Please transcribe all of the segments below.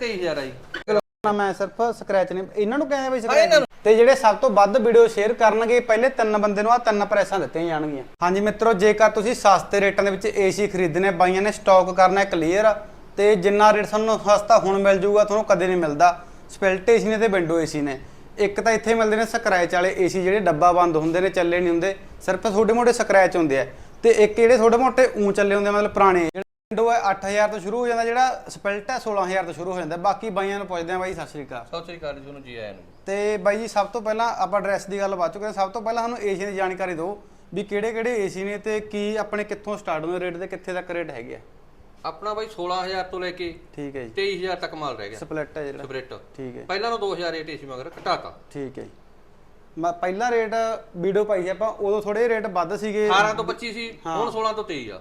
23000 ਆ ਜੀ ਨਾ ਮੈਂ ਸਿਰਫ ਸਕ੍ਰੈਚ ਨੇ ਇਹਨਾਂ ਨੂੰ ਕਹਿੰਦੇ ਬਈ ਇਹਨਾਂ ਨੂੰ। ਤੇ ਜਿਹੜੇ ਸਭ ਤੋਂ ਵੱਧ ਵੀਡੀਓ ਸ਼ੇਅਰ ਕਰਨਗੇ ਪਹਿਲੇ ਤਿੰਨ ਬੰਦੇ ਨੂੰ ਆ ਤਿੰਨ ਪ੍ਰੈਸਾਂ ਦਿੱਤੀਆਂ ਜਾਣਗੀਆਂ। ਹਾਂਜੀ ਮਿੱਤਰੋ ਜੇਕਰ ਤੁਸੀਂ ਸਸਤੇ ਰੇਟਾਂ ਦੇ ਵਿੱਚ ਏਸੀ ਖਰੀਦਣੇ ਬਾਈਆਂ ਨੇ ਸਟਾਕ ਕਰਨਾ ਕਲੀਅਰ ਤੇ ਜਿੰਨਾ ਰੇਟ ਤੁਹਾਨੂੰ ਸਸਤਾ ਹੁਣ ਮਿਲ ਜਾਊਗਾ ਤੁਹਾਨੂੰ ਕਦੇ ਨਹੀਂ ਮਿਲਦਾ। ਸਪਿਲਟ ਏਸੀ ਨੇ ਤੇ ਵਿੰਡੋ ਏਸੀ ਨੇ। ਇੱਕ ਤਾਂ ਇੱਥੇ ਮਿਲਦੇ ਨੇ ਸਕ੍ਰੈਚ ਵਾਲੇ ਏਸੀ ਜਿਹੜੇ ਡੱਬਾ ਬੰਦ ਹੁੰਦੇ ਨੇ ਚੱਲੇ ਨਹੀਂ ਹੁੰਦੇ। ਸਿਰਫ ਛੋਟੇ ਮੋਟੇ ਸਕ੍ਰੈਚ ਹੁੰਦੇ ਆ। ਤੇ ਇੱਕ ਜਿਹੜੇ ਛੋਟੇ ਮੋਟੇ ਉਂ ਚੱਲੇ ਹੁੰਦੇ ਆ, ਮਤਲਬ ਪੁਰਾਣੇ ਵਿੰਡੋ ਹੈ 8000 ਤੋਂ ਸ਼ੁਰੂ ਹੋ ਜਾਂਦਾ ਜਿਹੜਾ ਸਪਿਲਟ ਹੈ 16000 ਤੋਂ ਸ਼ੁਰੂ ਹੋ ਜਾਂਦਾ। ਬਾਕੀ ਬਾਈਆਂ ਨੂੰ ਪੁੱਛਦੇ ਆ ਬਾਈ ਸਤਿ ਸ਼੍ਰੀ ਅਕਾਲ। ਸਤਿ ਸ੍ਰੀ ਅਕਾਲ ਜੀ ਤੁਹਾਨੂੰ ਜੀ ਆਇਆਂ ਨੂੰ। ਤੇ ਬਾਈ ਜੀ ਸਭ ਤੋਂ ਪਹਿਲਾਂ ਆਪਾਂ ਐਡਰੈਸ ਦੀ ਗੱਲ ਬਾਤ ਚੁੱਕੇ ਹਾਂ। ਸਭ ਤੋਂ ਪਹਿਲਾਂ ਸਾਨੂੰ ਏਸੀ ਦੀ ਜਾਣਕਾਰੀ ਦਿਓ ਵੀ ਕਿਹੜੇ ਕਿਹੜੇ ਏਸੀ ਨੇ ਤੇ ਕੀ ਆਪਣੇ ਕਿੱਥੋਂ ਸਟਾਰਟ ਹੁੰਦੇ ਰੇਟ ਤੇ ਕਿੱਥੇ ਤੱਕ ਰੇਟ ਹੈਗੇ ਆ। ਆਪਣਾ ਬਾਈ 16000 ਤੋਂ ਲੈ ਕੇ ਠੀਕ ਹੈ ਜੀ। 23000 ਤੱਕ ਮਾਲ ਰਹਿ ਗਿਆ। ਸਪਲਿਟ ਹੈ ਜਿਹੜਾ। ਸਪਰਿਟ ਠੀਕ ਹੈ। ਪਹਿਲਾਂ ਨੂੰ 2000 ਰੇਟ ਸੀ ਮਗਰ ਘਟਾਤਾ। ਠੀਕ ਹੈ ਜੀ। ਮੈਂ ਪਹਿਲਾ ਰੇਟ ਵੀਡੀਓ ਪਾਈ ਸੀ ਆਪਾਂ ਉਦੋਂ ਥੋੜੇ ਰੇਟ ਵੱਧ ਸੀਗੇ। 18 ਤੋਂ 25 ਸੀ ਹੁਣ 16 ਤੋਂ 23 ਆ।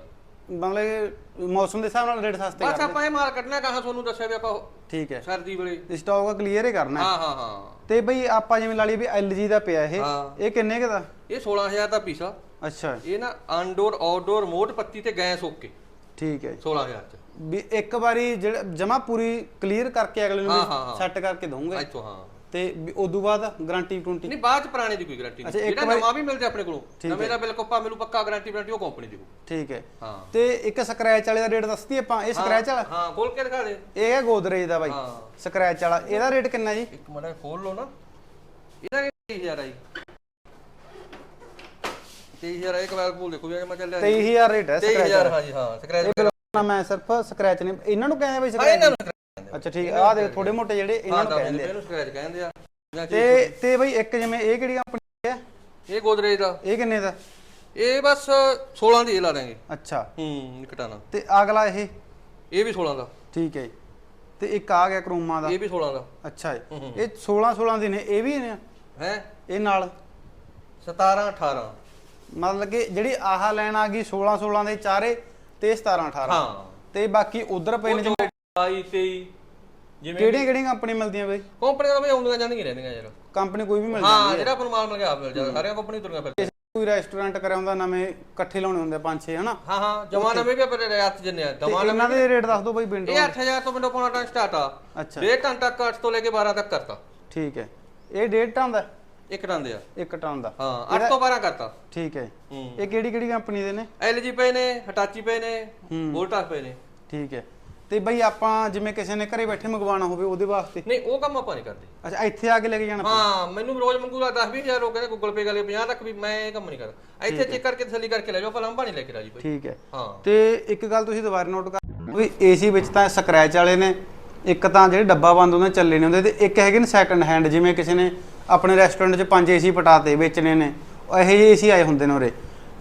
ਮਤਲਬ ਕਿ ਮੌਸਮ ਦੇ ਹਿਸਾਬ ਨਾਲ ਰੇਟ ਸਸਤੇ ਬਸ ਆਪਾਂ ਇਹ ਮਾਲ ਕੱਢਣਾ ਕਹਾਂ ਤੁਹਾਨੂੰ ਦੱਸਿਆ ਵੀ ਆਪਾਂ ਠੀਕ ਹੈ। ਸਰਦੀ ਵੇਲੇ। ਸਟਾਕ ਕਲੀਅਰ ਹੀ ਕਰਨਾ। ਹੈ। ਹਾਂ ਹਾਂ। ਹਾਂ ਤੇ ਬਈ ਆਪਾਂ ਜਿਵੇਂ ਲਾ ਲਈ ਵੀ LG ਦਾ ਪਿਆ ਇਹ ਹਾਂ। ਇਹ ਕਿੰਨੇ ਕੁ ਦਾ? ਇਹ 16000 ਦਾ ਪੀਸ ਆ। ਅੱਛਾ। ਇਹ ਨਾ ਆਨਡੋਰ ਆਊਟਡੋਰ ਰਿਮੋਟ ਪੱਤੀ ਤੇ ਗੈਸ ਓਕੇ। ਠੀਕ ਹੈ। ਜੀ 16000 ਚ। ਵੀ ਇੱਕ ਵਾਰੀ ਜਿਹੜਾ ਜਮਾ ਪੂਰੀ ਕਲੀਅਰ ਕਰਕੇ ਅਗਲੇ ਨੂੰ ਹਾਂ, ਹਾਂ, ਹਾਂ। ਸੈੱਟ ਕਰਕੇ ਦਊਂਗੇ। ਇੱਥੋਂ ਹਾਂ। ਤੇ ਉਦੋਂ ਬਾਅਦ ਗਾਰੰਟੀ ਟੁੰਟੀ ਨਹੀਂ ਬਾਅਦ ਚ ਪੁਰਾਣੇ ਦੀ ਕੋਈ ਗਾਰੰਟੀ ਨਹੀਂ। ਜਿਹੜਾ ਨਵਾਂ ਵੀ ਮਿਲਦਾ ਆਪਣੇ ਕੋਲੋਂ ਨਵੇਂ ਦਾ ਬਿੱਲ ਕੋਪਾ ਮਿਲੂ ਪੱਕਾ ਗਾਰੰਟੀ ਵਾਰੰਟੀ ਉਹ ਕੰਪਨੀ ਦੀ ਠੀਕ ਹੈ। ਹਾਂ। ਤੇ ਇੱਕ ਸਕ੍ਰੈਚ ਵਾਲੇ ਦਾ ਰੇਟ ਦੱਸਦੀ ਆਪਾਂ ਇਹ ਸਕ੍ਰੈਚ ਵਾਲਾ? ਹਾਂ ਖੋਲ ਕੇ ਦਿਖਾ ਦੇ। ਇਹ ਹੈ ਗੋਦਰੇਜ ਦਾ ਬਾਈ। ਸਕ੍ਰੈਚ ਵਾਲਾ ਇਹਦਾ ਰੇਟ ਕਿੰਨਾ ਜੀ? ਇੱਕ ਮਿੰਟ ਖੋਲ ਲਓ ਨਾ। ਇਹਦਾ ਕੀ 23000 ਆ ਜੀ। 23000 ਆ, ਇੱਕ ਵਾਰ ਭੂਲ ਦੇਖੋ ਵੀ ਮੈਂ ਚੱਲਿਆ 23000 ਰੇਟ ਹੈ ਸਕ੍ਰੈਚ 23000 ਹਾਂ ਜੀ ਹਾਂ ਸਕ੍ਰੈਚ ਨਾ ਮੈਂ ਸਿਰਫ ਸਕ੍ਰੈਚ ਨੇ ਇਹਨਾਂ ਨੂੰ ਕਹਿੰਦੇ ਬਈ ਸਕ੍ਰੈਚ ਅੱਛਾ ਠੀਕ ਆਹ ਦੇ ਥੋੜੇ ਮੋਟੇ ਜਿਹੜੇ ਇਹਨਾਂ ਨੂੰ ਕਹਿੰਦੇ ਆ। ਇਹਨੂੰ ਸਕ੍ਰੈਚ ਕਹਿੰਦੇ ਆ। ਤੇ ਤੇ ਬਈ ਇੱਕ ਜਿਵੇਂ ਇਹ ਕਿਹੜੀ ਕੰਪਨੀ ਹੈ ਇਹ ਗੋਦਰੇਜ ਦਾ। ਇਹ ਕਿੰਨੇ ਦਾ? ਇਹ ਬਸ 16 ਦੀ ਇਹ ਲਾ ਦਾਂਗੇ ਅੱਛਾ। ਹੂੰ ਘਟਾਣਾ ਤੇ ਅਗਲਾ ਇਹ? ਇਹ ਵੀ 16 ਦਾ। ਠੀਕ ਹੈ ਤੇ ਇੱਕ ਆ ਗਿਆ ਕਰੋਮਾ ਦਾ। ਇਹ ਵੀ 16 ਦਾ। ਅੱਛਾ ਜੀ। ਇਹ 16 16 ਦੇ ਨੇ ਇਹ ਵੀ ਨੇ? ਹੈ? ਇਹ ਨਾਲ? 17 18 ਮਤਲਬ ਕਿ ਜਿਹੜੀ ਆਹ ਲੈਣ ਆ ਗਈ 16 16 ਦੇ ਚਾਰੇ ਤੇ 17 18 ਹਾਂ। ਤੇ ਬਾਕੀ ਉਧਰ ਪਏ ਨੇ ਜਿਵੇਂ 22 23 ਜਿਵੇਂ ਕਿਹੜੀਆਂ ਕਿਹੜੀਆਂ ਕੰਪਨੀ ਮਿਲਦੀਆਂ ਬਈ? ਕੰਪਨੀ ਦਾ ਵੀ ਆਉਂਦੀਆਂ ਜਾਂਦੀਆਂ ਰਹਿੰਦੀਆਂ ਯਾਰ। ਕੰਪਨੀ ਕੋਈ ਵੀ ਮਿਲ ਹਾਂ ਜਾਂਦੀ ਹੈ। ਜਿਹੜਾ ਆਪਾਂ ਨੂੰ ਮਾਲ ਮਿਲ ਗਿਆ ਆਪ ਮਿਲ ਜਾਂਦਾ। ਸਾਰੀਆਂ ਕੰਪਨੀ ਤੁਰੀਆਂ ਫਿਰਦੀਆਂ। ਕੋਈ ਰੈਸਟੋਰੈਂਟ ਕਰਿਆ ਹੁੰਦਾ ਨਵੇਂ ਇਕੱਠੇ ਲਾਉਣੇ ਹੁੰਦੇ ਪੰਜ ਛੇ ਹਨਾ? ਹਾਂ ਹਾਂ ਜਮਾ ਨਵੇਂ ਵੀ ਆਪਾਂ ਰਿਆਤ ਜੰਨੇ ਆ। ਤੇ ਜਮਾ ਇਹਨਾਂ ਦੇ ਰੇਟ ਦੱਸ ਦਿਓ ਬਈ ਵਿੰਡੋ ਇਹ 8000 ਤੋਂ ਵਿੰਡੋ ਪਾਉਣਾ ਟਨ ਸਟਾਰਟ ਆ। ਅੱਛਾ। ਡੇਢ ਟਨ ਤੱਕ 8 ਤੋਂ ਲੈ ਕੇ 12 ਤੱਕ ਕਰਤਾ। ਠੀਕ ਹੈ। ਇਹ ਡੇਢ ਟਨ ਦਾ? ਇੱਕ ਟਨ ਦੇ ਆ। ਇੱਕ ਟਨ ਦਾ। ਹਾਂ 8 ਤੋਂ 12 ਕਰਤਾ। ਠੀਕ ਹੈ। ਹੂੰ। ਇਹ ਕਿਹੜੀ ਕਿਹੜੀ ਕੰਪਨੀ ਦੇ ਨੇ? LG ਪਏ ਨੇ ਹਟਾਚੀ ਪਏ ਨੇ ਹੂੰ। ਵੋਲਟਾਸ ਪਏ ਨੇ। ਠੀਕ ਹੈ। ਤੇ ਬਈ ਆਪਾਂ ਜਿਵੇਂ ਕਿਸੇ ਨੇ ਘਰੇ ਬੈਠੇ ਮੰਗਵਾਉਣਾ ਹੋਵੇ ਉਹਦੇ ਵਾਸਤੇ। ਨਹੀਂ ਉਹ ਕੰਮ ਆਪਾਂ ਨਹੀਂ ਕਰਦੇ। ਅੱਛਾ ਇੱਥੇ ਆ ਕੇ ਲੈ ਕੇ ਜਾਣਾ ਹਾਂ ਮੈਨੂੰ ਰੋਜ਼ ਮੰਗੂਗਾ 10 20000 ਲੋਕ ਕਹਿੰਦੇ ਗੂਗਲ ਪੇ ਗਲੇ 50 ਤੱਕ ਵੀ ਮੈਂ ਇਹ ਕੰਮ ਨਹੀਂ ਕਰਦਾ। ਇੱਥੇ ਚੈੱਕ ਕਰਕੇ ਤਸੱਲੀ ਕਰਕੇ ਲੈ ਜਾਓ ਆਪਾਂ ਲੰਬਾ ਨਹੀਂ ਲੈ ਕੇ ਰਾਜੀ ਭਾਈ ਠੀਕ ਹੈ। ਹਾਂ। ਤੇ ਇੱਕ ਗੱਲ ਤੁਸੀਂ ਦੁਬਾਰਾ ਨੋਟ ਕਰ ਵੀ ਏਸੀ ਵਿੱਚ ਤਾਂ ਸਕ੍ਰੈਚ ਵਾਲੇ ਨੇ ਇੱਕ ਤਾਂ ਜਿਹੜੇ ਡੱਬਾ ਬੰਦ ਹੁੰਦੇ ਚੱਲੇ ਨਹੀਂ ਹੁੰਦੇ ਤੇ ਇੱਕ ਹੈਗੇ ਨੇ ਸੈਕੰਡ ਹੈਂਡ ਜਿਵੇਂ ਕਿਸੇ ਨੇ ਆਪਣੇ ਰੈਸਟੋਰੈਂਟ 'ਚ ਪੰਜ ਏਸੀ ਪਟਾਤੇ ਵੇਚਣੇ ਨੇ ਇਹੋ ਜਿਹੇ ਏਸੀ ਆਏ ਹੁੰਦੇ ਨੇ ਉਰੇ।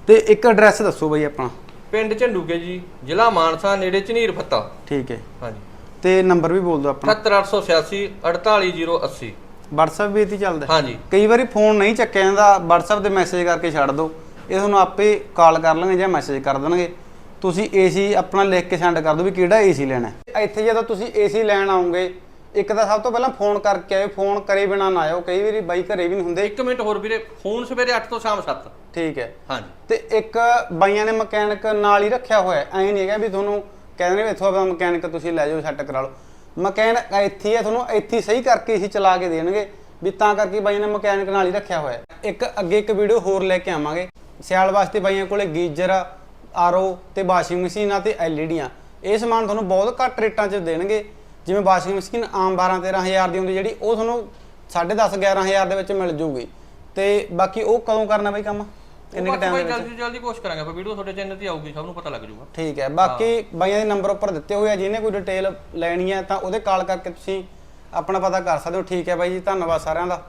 ਤੇ ਇੱਕ ਐਡਰੈਸ ਦੱਸੋ ਬਈ ਆਪਣਾ। ਪਿੰਡ ਝੰਡੂਕੇ ਜੀ ਜ਼ਿਲ੍ਹਾ ਮਾਨਸਾ ਨੇੜੇ ਝਨੀਰ ਫੱਤਾ। ਠੀਕ ਹੈ। ਹਾਂਜੀ। ਤੇ ਨੰਬਰ ਵੀ ਬੋਲ ਦਿਓ ਆਪਣਾ। 78886 48080 WhatsApp ਵੀ ਇਹ 'ਤੇ ਹੀ ਚੱਲਦਾ। ਹਾਂਜੀ। ਕਈ ਵਾਰੀ ਫੋਨ ਨਹੀਂ ਚੱਕਿਆ ਜਾਂਦਾ WhatsApp ਤੇ ਮੈਸੇਜ ਕਰਕੇ ਛੱਡ ਦਿਓ। ਇਹ ਤੁਹਾਨੂੰ ਆਪੇ ਕਾਲ ਕਰ ਲੈਣਗੇ ਜਾਂ ਮੈਸੇਜ ਕਰ ਦੇਣਗੇ। ਤੁਸੀਂ ਏਸੀ ਆਪਣਾ ਲਿਖ ਕੇ ਸੈਂਡ ਕਰ ਦਿਓ ਵੀ ਕਿਹੜਾ ਏਸੀ ਲੈਣਾ ਹੈ। ਇੱਥੇ ਜਦੋਂ ਤੁਸੀਂ ਏਸੀ ਲੈਣ ਆਓਗੇ ਇੱਕ ਤਾਂ ਸਭ ਤੋਂ ਪਹਿਲਾਂ ਫੋਨ ਕਰਕੇ ਆਇਓ ਫੋਨ ਕਰੇ ਬਿਨਾ ਨਾ ਆਇਓ। ਕਈ ਵਾਰੀ ਬਾਈ ਘਰੇ ਵੀ ਨਹੀਂ ਹੁੰਦੇ। ਇੱਕ ਮਿੰਟ ਹੋਰ ਵੀਰੇ ਫੋਨ ਸਵੇਰੇ 8 ਤੋਂ ਸ਼ਾਮ 7 ਠੀਕ ਹੈ। ਹਾਂਜੀ। ਤੇ ਇੱਕ ਬਾਈਆਂ ਨੇ ਮਕੈਨਿਕ ਨਾਲ ਹੀ ਰੱਖਿਆ ਹੋਇਆ ਐ ਨਹੀਂ ਹੈਗਾ ਵੀ ਤੁਹਾਨੂੰ ਕਹਿੰਦੇ ਨੇ ਇੱਥੋਂ ਆਪਣਾ ਮਕੈਨਿਕ ਤੁਸੀਂ ਲੈ ਜਾਓ ਸੈੱਟ ਕਰਾ ਲਓ। ਮਕੈਨਿਕ ਇੱਥੇ ਹੀ ਤੁਹਾਨੂੰ ਇੱਥੇ ਸਹੀ ਕਰਕੇ ਹੀ ਚਲਾ ਕੇ ਦੇਣਗੇ ਵੀ ਤਾਂ ਕਰਕੇ ਬਾਈਆਂ ਨੇ ਮਕੈਨਿਕ ਨਾਲ ਹੀ ਰੱਖਿਆ ਹੋਇਆ ਇੱਕ ਅੱਗੇ ਇੱਕ ਵੀਡੀਓ ਹੋਰ ਲੈ ਕੇ ਆਵਾਂਗੇ। ਸਿਆਲ ਵਾਸਤੇ ਬਾਈਆਂ ਕੋਲੇ ਗੀਜ਼ਰ ਆਰਓ ਤੇ ਵਾਸ਼ਿੰਗ ਮਸ਼ੀਨਾਂ ਤੇ ਐਲਈਡੀਆਂ। ਇਹ ਸਮਾਨ ਤੁਹਾਨੂੰ ਬਹੁਤ ਘੱਟ ਰੇਟਾਂ 'ਚ ਦੇਣਗੇ। ਜਿਵੇਂ ਵਾਸ਼ਿੰਗ ਮਸ਼ੀਨ ਆਮ 12 13000 ਦੀ ਹੁੰਦੀ ਜਿਹੜੀ ਉਹ ਤੁਹਾਨੂੰ 10.5 11000 ਦੇ ਵਿੱਚ ਮਿਲ ਜੂਗੀ। ਤੇ ਬਾਕੀ ਉਹ ਕਦੋਂ ਕਰਨਾ ਬਈ ਕੰਮ? ਇੰਨੇ ਟਾਈਮ ਦੇ ਵਿੱਚ? ਜਲਦੀ ਜਲਦੀ ਕੋਸ਼ਿਸ਼ ਕਰਾਂਗੇ ਆਪਾਂ ਵੀਡੀਓ ਤੁਹਾਡੇ ਚੈਨਲ ਤੇ ਆਊਗੀ ਸਭ ਨੂੰ ਪਤਾ ਲੱਗ ਜਾਊਗਾ ਠੀਕ ਹੈ ਬਾਕੀ ਬਾਈਆਂ ਦੇ ਨੰਬਰ ਉੱਪਰ ਦਿੱਤੇ ਹੋਏ ਆ ਜਿਹਨੇ ਕੋਈ ਡਿਟੇਲ ਲੈਣੀ ਹੈ ਤਾਂ ਉਹਦੇ ਕਾਲ ਕਰਕੇ ਤੁਸੀਂ ਆਪਣਾ ਪਤਾ ਕਰ ਸਕਦੇ ਹੋ। ਠੀਕ ਹੈ ਬਾਈ ਜੀ ਧੰਨਵਾਦ ਸਾਰਿਆਂ ਦਾ।